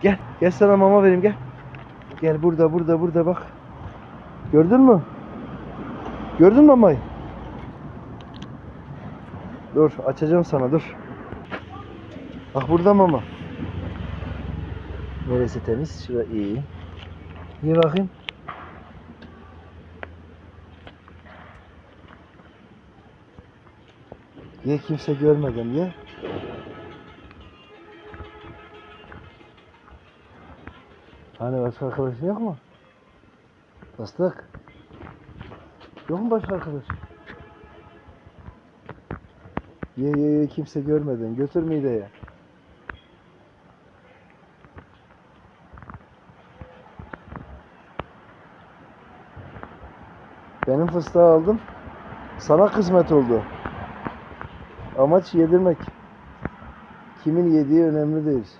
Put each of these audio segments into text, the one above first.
Gel. Gel sana mama vereyim gel. Gel burada burada burada bak. Gördün mü? Gördün mü mamayı? Dur açacağım sana dur. Bak burada mama. Neresi temiz? Şura iyi. Ye bakayım. Ye kimse görmeden ye. Hani başka arkadaşın yok mu? Fıstık. Yok mu başka arkadaş? Ye ye ye kimse görmeden götür mideye. Benim fıstığı aldım. Sana kısmet oldu. Amaç yedirmek. Kimin yediği önemli değil.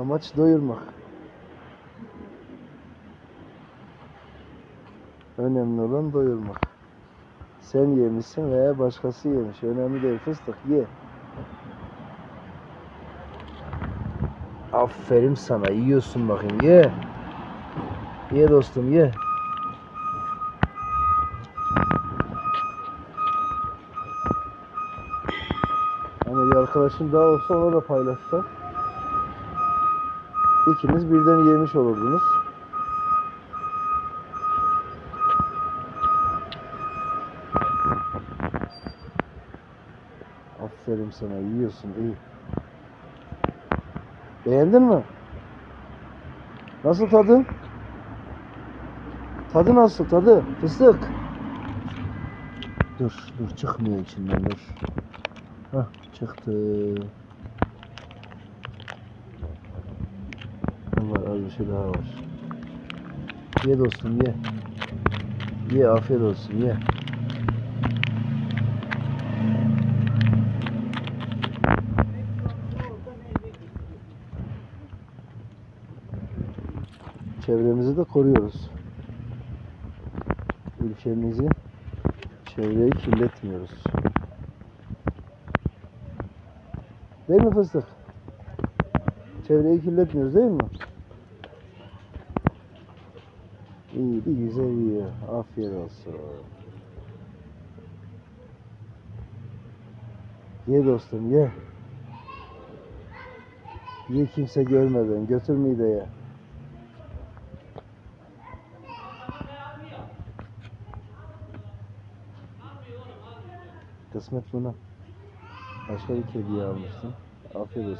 Amaç doyurmak. Önemli olan doyurmak. Sen yemişsin veya başkası yemiş. Önemli değil fıstık. Ye. Aferin sana. Yiyorsun bakayım. Ye. Ye dostum ye. Hani bir arkadaşın daha olsa ona da paylaşsa. İkiniz birden yemiş olurdunuz. Aferin sana yiyorsun iyi. Beğendin mi? Nasıl tadı? Tadı nasıl tadı? Fıstık. Dur dur çıkmıyor içinden dur. Hah çıktı. Var az bir şey daha var. Ye dostum ye. Ye afiyet olsun ye. Çevremizi de koruyoruz. Ülkemizi, çevreyi kirletmiyoruz. Değil mi fıstık? Çevreyi kirletmiyoruz değil mi? İyi bir güzel iyi. Afiyet olsun. Ye dostum ye. Ye kimse görmeden. Götür mideye. Kısmet buna. Başka bir kediyi almıştım. Afiyet olsun.